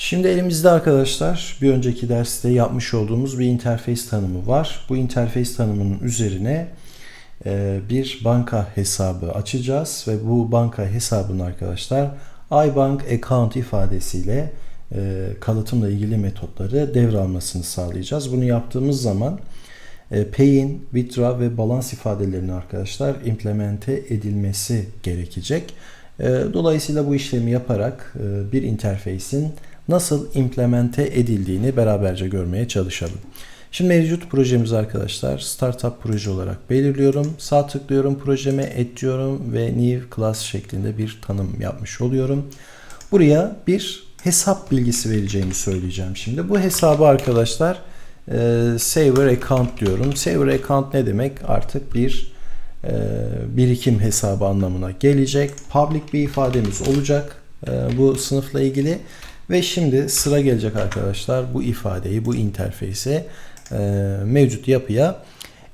Şimdi elimizde arkadaşlar bir önceki derste yapmış olduğumuz bir interface tanımı var. Bu interface tanımının üzerine e, bir banka hesabı açacağız ve bu banka hesabını arkadaşlar iBank account ifadesiyle e, kalıtımla ilgili metotları devralmasını sağlayacağız. Bunu yaptığımız zaman e, pay'in, withdraw ve balans ifadelerini arkadaşlar implemente edilmesi gerekecek. Dolayısıyla bu işlemi yaparak bir interface'in nasıl implemente edildiğini beraberce görmeye çalışalım. Şimdi mevcut projemiz arkadaşlar startup proje olarak belirliyorum. Sağ tıklıyorum projeme et diyorum ve new class şeklinde bir tanım yapmış oluyorum. Buraya bir hesap bilgisi vereceğimi söyleyeceğim şimdi. Bu hesabı arkadaşlar e, saver account diyorum. Saver account ne demek? Artık bir e, birikim hesabı anlamına gelecek. Public bir ifademiz olacak e, bu sınıfla ilgili. Ve şimdi sıra gelecek arkadaşlar bu ifadeyi, bu interfeyse e, mevcut yapıya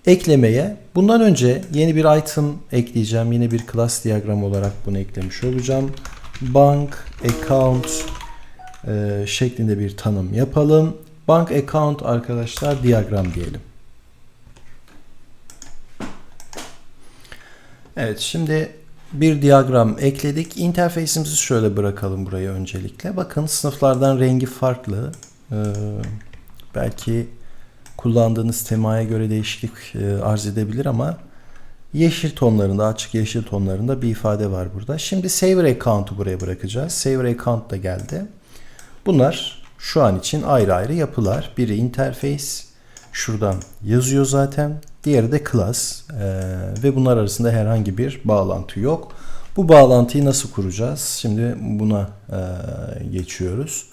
eklemeye. Bundan önce yeni bir item ekleyeceğim. Yine bir class diyagram olarak bunu eklemiş olacağım. Bank account e, şeklinde bir tanım yapalım. Bank account arkadaşlar diyagram diyelim. Evet şimdi bir diyagram ekledik. İnterfeysimizi şöyle bırakalım buraya öncelikle. Bakın sınıflardan rengi farklı. Ee, belki kullandığınız temaya göre değişiklik e, arz edebilir ama yeşil tonlarında, açık yeşil tonlarında bir ifade var burada. Şimdi Saver Account'u buraya bırakacağız. Saver Account da geldi. Bunlar şu an için ayrı ayrı yapılar. Biri interface, şuradan yazıyor zaten. Diğeri de class ee, ve bunlar arasında herhangi bir bağlantı yok. Bu bağlantıyı nasıl kuracağız? Şimdi buna e, geçiyoruz.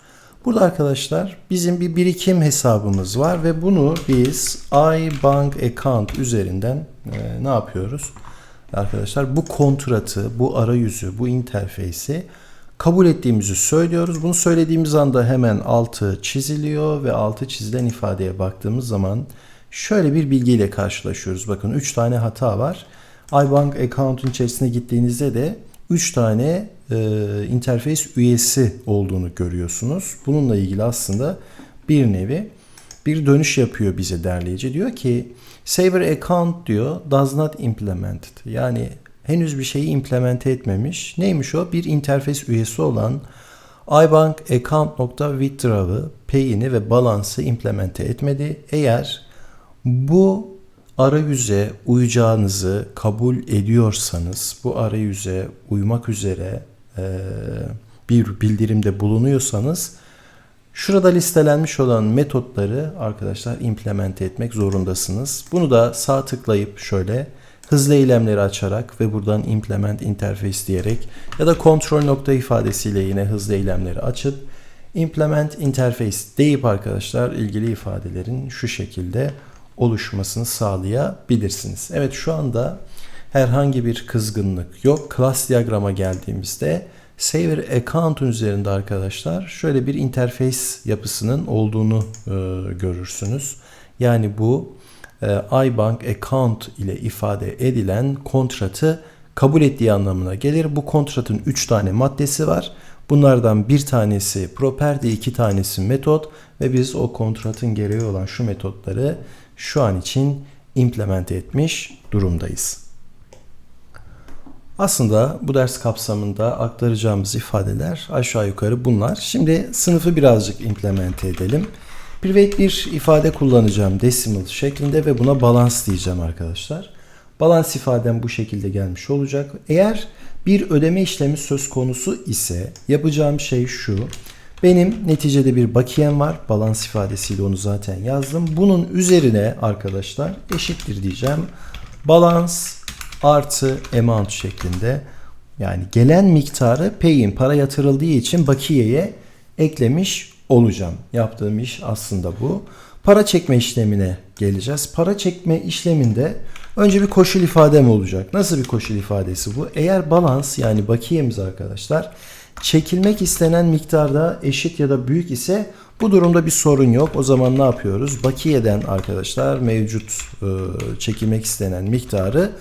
Burada arkadaşlar bizim bir birikim hesabımız var ve bunu biz iBank account üzerinden e, ne yapıyoruz? Arkadaşlar bu kontratı, bu arayüzü, bu interfeysi kabul ettiğimizi söylüyoruz. Bunu söylediğimiz anda hemen altı çiziliyor ve altı çizilen ifadeye baktığımız zaman şöyle bir bilgiyle karşılaşıyoruz. Bakın 3 tane hata var. iBank account'un içerisine gittiğinizde de 3 tane e, interface üyesi olduğunu görüyorsunuz. Bununla ilgili aslında bir nevi bir dönüş yapıyor bize derleyici. Diyor ki Saver account diyor does not implement. Yani henüz bir şeyi implemente etmemiş. Neymiş o? Bir interface üyesi olan iBank account.withdraw'ı, pay'ini ve balansı implemente etmedi. Eğer bu arayüze uyacağınızı kabul ediyorsanız, bu arayüze uymak üzere e, bir bildirimde bulunuyorsanız, şurada listelenmiş olan metotları arkadaşlar implemente etmek zorundasınız. Bunu da sağ tıklayıp şöyle hızlı eylemleri açarak ve buradan implement interface diyerek ya da kontrol nokta ifadesiyle yine hızlı eylemleri açıp implement interface deyip arkadaşlar ilgili ifadelerin şu şekilde oluşmasını sağlayabilirsiniz. Evet şu anda herhangi bir kızgınlık yok. Class diyagrama geldiğimizde Saver account üzerinde arkadaşlar şöyle bir interface yapısının olduğunu e, görürsünüz. Yani bu e, iBank account ile ifade edilen kontratı kabul ettiği anlamına gelir. Bu kontratın 3 tane maddesi var. Bunlardan bir tanesi property, iki tanesi metot ve biz o kontratın gereği olan şu metotları şu an için implement etmiş durumdayız. Aslında bu ders kapsamında aktaracağımız ifadeler aşağı yukarı bunlar. Şimdi sınıfı birazcık implement edelim. Private bir ifade kullanacağım decimal şeklinde ve buna balans diyeceğim arkadaşlar. Balans ifadem bu şekilde gelmiş olacak. Eğer bir ödeme işlemi söz konusu ise yapacağım şey şu. Benim neticede bir bakiyem var. Balans ifadesiyle onu zaten yazdım. Bunun üzerine arkadaşlar eşittir diyeceğim. Balans artı amount şeklinde yani gelen miktarı pay'in para yatırıldığı için bakiyeye eklemiş olacağım. Yaptığım iş aslında bu. Para çekme işlemine geleceğiz. Para çekme işleminde önce bir koşul ifadem olacak. Nasıl bir koşul ifadesi bu? Eğer balans yani bakiyemiz arkadaşlar çekilmek istenen miktarda eşit ya da büyük ise bu durumda bir sorun yok. O zaman ne yapıyoruz? Bakiyeden arkadaşlar mevcut e, çekilmek istenen miktarı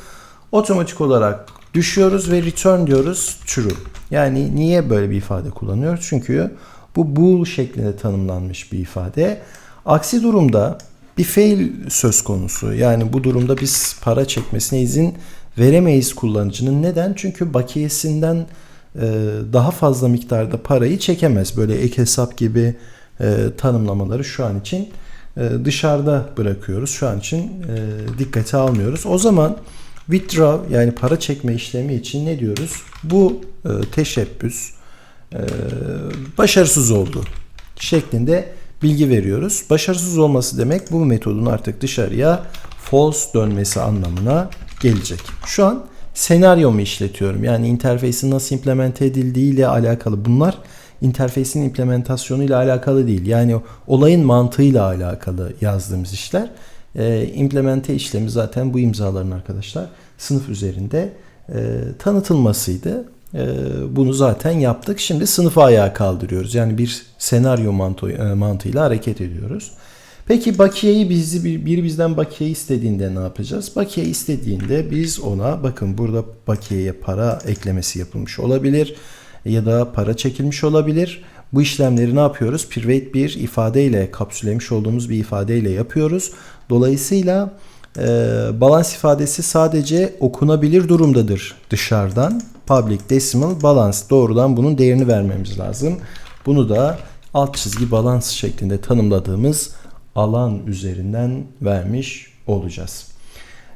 otomatik olarak düşüyoruz ve return diyoruz true. Yani niye böyle bir ifade kullanıyoruz? Çünkü Bu bool şeklinde tanımlanmış bir ifade. Aksi durumda bir fail söz konusu. Yani bu durumda biz para çekmesine izin veremeyiz kullanıcının. Neden? Çünkü bakiyesinden e, daha fazla miktarda parayı çekemez. Böyle ek hesap gibi e, tanımlamaları şu an için e, dışarıda bırakıyoruz. Şu an için dikkate almıyoruz. O zaman withdraw yani para çekme işlemi için ne diyoruz? Bu teşebbüs başarısız oldu şeklinde bilgi veriyoruz. Başarısız olması demek bu metodun artık dışarıya false dönmesi anlamına gelecek. Şu an senaryomu işletiyorum. Yani interfeysin nasıl implemente edildiği ile alakalı. Bunlar interfeysin implementasyonu ile alakalı değil. Yani olayın mantığıyla alakalı yazdığımız işler. E, implemente işlemi zaten bu imzaların arkadaşlar sınıf üzerinde e, tanıtılmasıydı. E, bunu zaten yaptık. Şimdi sınıfı ayağa kaldırıyoruz. Yani bir senaryo mantığı, e, mantığıyla hareket ediyoruz. Peki bakiyeyi bizi bir, biri bizden bakiye istediğinde ne yapacağız? Bakiye istediğinde biz ona bakın burada bakiyeye para eklemesi yapılmış olabilir ya da para çekilmiş olabilir. Bu işlemleri ne yapıyoruz? Private bir ifadeyle kapsüllemiş olduğumuz bir ifadeyle yapıyoruz. Dolayısıyla e, balans ifadesi sadece okunabilir durumdadır dışarıdan. Public decimal balance doğrudan bunun değerini vermemiz lazım. Bunu da alt çizgi balans şeklinde tanımladığımız alan üzerinden vermiş olacağız.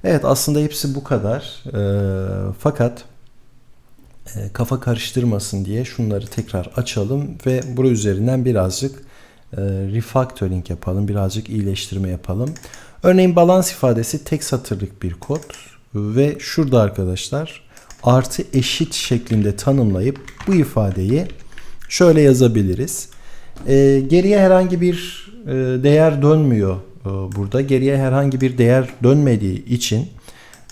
Evet aslında hepsi bu kadar. E, fakat e, kafa karıştırmasın diye şunları tekrar açalım ve bura üzerinden birazcık refactoring yapalım. Birazcık iyileştirme yapalım. Örneğin balans ifadesi tek satırlık bir kod ve şurada arkadaşlar artı eşit şeklinde tanımlayıp bu ifadeyi şöyle yazabiliriz. E, geriye herhangi bir e, değer dönmüyor e, burada. Geriye herhangi bir değer dönmediği için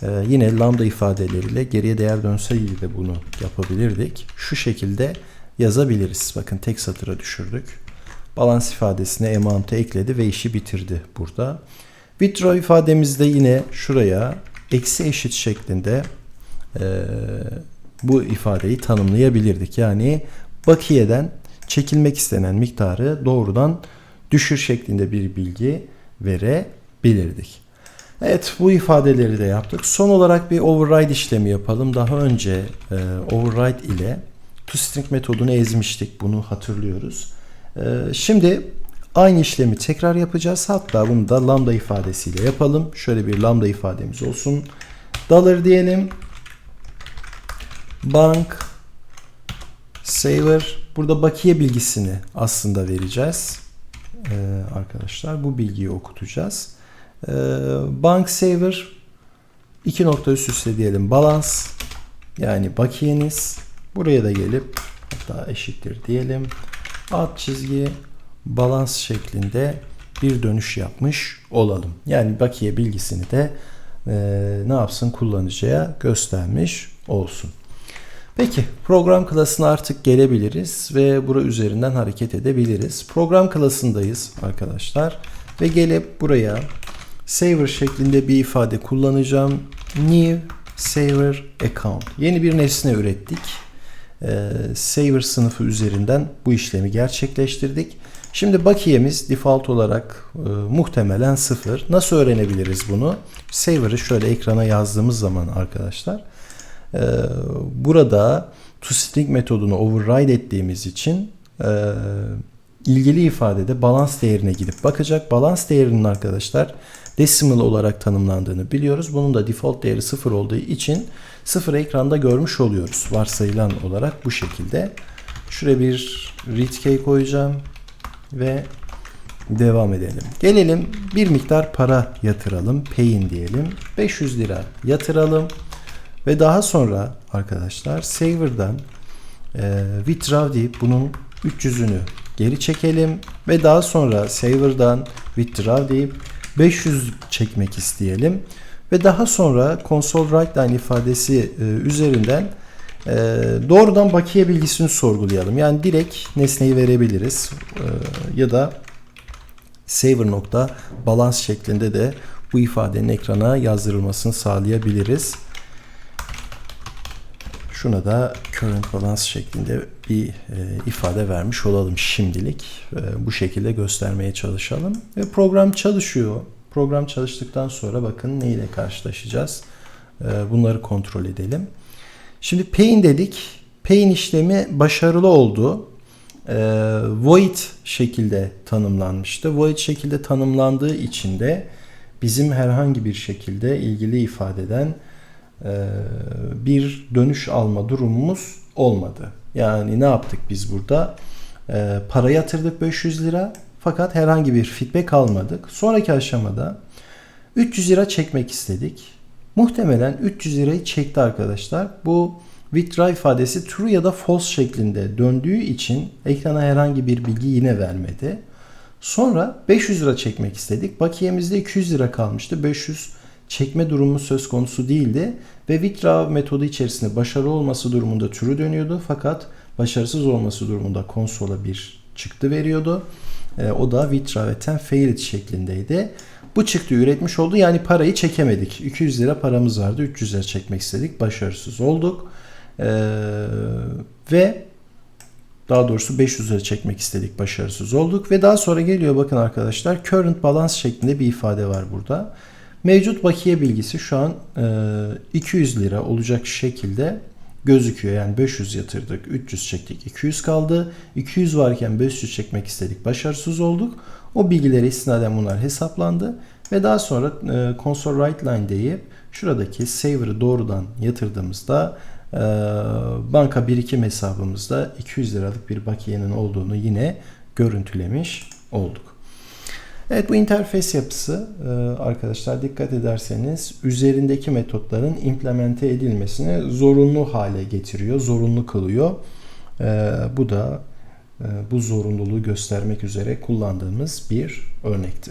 e, yine lambda ifadeleriyle geriye değer dönseydi de bunu yapabilirdik. Şu şekilde yazabiliriz. Bakın tek satıra düşürdük. Balans ifadesine amount'ı ekledi ve işi bitirdi burada. Withdraw ifademizde yine şuraya eksi eşit şeklinde bu ifadeyi tanımlayabilirdik. Yani bakiyeden çekilmek istenen miktarı doğrudan düşür şeklinde bir bilgi verebilirdik. Evet bu ifadeleri de yaptık. Son olarak bir override işlemi yapalım. Daha önce e, override ile toString metodunu ezmiştik. Bunu hatırlıyoruz. E, şimdi aynı işlemi tekrar yapacağız. Hatta bunu da lambda ifadesiyle yapalım. Şöyle bir lambda ifademiz olsun. Dollar diyelim. Bank saver burada bakiye bilgisini aslında vereceğiz ee, arkadaşlar. Bu bilgiyi okutacağız. Ee, bank saver iki nokta üst üste diyelim balans yani bakiyeniz buraya da gelip hatta eşittir diyelim alt çizgi balans şeklinde bir dönüş yapmış olalım. Yani bakiye bilgisini de e, ne yapsın kullanıcıya göstermiş olsun. Peki program klasına artık gelebiliriz ve bura üzerinden hareket edebiliriz. Program klasındayız arkadaşlar ve gelip buraya saver şeklinde bir ifade kullanacağım. New saver account. Yeni bir nesne ürettik. Ee, saver sınıfı üzerinden bu işlemi gerçekleştirdik. Şimdi bakiyemiz default olarak e, muhtemelen sıfır. Nasıl öğrenebiliriz bunu? Saver'ı şöyle ekrana yazdığımız zaman arkadaşlar ee, burada toString metodunu override ettiğimiz için e, ilgili ifadede balans değerine gidip bakacak. Balans değerinin arkadaşlar decimal olarak tanımlandığını biliyoruz. Bunun da default değeri 0 olduğu için 0 ekranda görmüş oluyoruz. Varsayılan olarak bu şekilde. Şuraya bir read key koyacağım ve devam edelim. Gelelim bir miktar para yatıralım. Pay'in diyelim. 500 lira yatıralım. Ve daha sonra arkadaşlar Saver'dan e, withdraw deyip bunun 300'ünü geri çekelim ve daha sonra Saver'dan withdraw deyip 500 çekmek isteyelim ve daha sonra console write line ifadesi e, üzerinden e, doğrudan bakiye bilgisini sorgulayalım. Yani direkt nesneyi verebiliriz e, ya da saver nokta balans şeklinde de bu ifadenin ekrana yazdırılmasını sağlayabiliriz. Şuna da current balance şeklinde bir e, ifade vermiş olalım şimdilik. E, bu şekilde göstermeye çalışalım. Ve program çalışıyor. Program çalıştıktan sonra bakın neyle karşılaşacağız. E, bunları kontrol edelim. Şimdi pain dedik. Pain işlemi başarılı oldu. E, void şekilde tanımlanmıştı. Void şekilde tanımlandığı için de bizim herhangi bir şekilde ilgili ifadeden e, bir dönüş alma durumumuz olmadı. Yani ne yaptık biz burada? E, para yatırdık 500 lira fakat herhangi bir feedback almadık. Sonraki aşamada 300 lira çekmek istedik. Muhtemelen 300 lirayı çekti arkadaşlar. Bu withdraw ifadesi true ya da false şeklinde döndüğü için ekrana herhangi bir bilgi yine vermedi. Sonra 500 lira çekmek istedik. Bakiyemizde 200 lira kalmıştı. 500 çekme durumu söz konusu değildi ve withdraw metodu içerisinde başarılı olması durumunda true dönüyordu fakat başarısız olması durumunda konsola bir çıktı veriyordu. E, o da withdraw eten failed şeklindeydi. Bu çıktı üretmiş oldu yani parayı çekemedik. 200 lira paramız vardı 300 lira çekmek istedik başarısız olduk. E, ve daha doğrusu 500 lira çekmek istedik başarısız olduk ve daha sonra geliyor bakın arkadaşlar current balance şeklinde bir ifade var burada. Mevcut bakiye bilgisi şu an e, 200 lira olacak şekilde gözüküyor. Yani 500 yatırdık, 300 çektik, 200 kaldı. 200 varken 500 çekmek istedik, başarısız olduk. O bilgileri istinaden bunlar hesaplandı ve daha sonra e, console write line deyip şuradaki saver'ı doğrudan yatırdığımızda e, banka birikim hesabımızda 200 liralık bir bakiyenin olduğunu yine görüntülemiş olduk. Evet bu interfeys yapısı e, arkadaşlar dikkat ederseniz üzerindeki metotların implemente edilmesini zorunlu hale getiriyor, zorunlu kılıyor. E, bu da e, bu zorunluluğu göstermek üzere kullandığımız bir örnekti.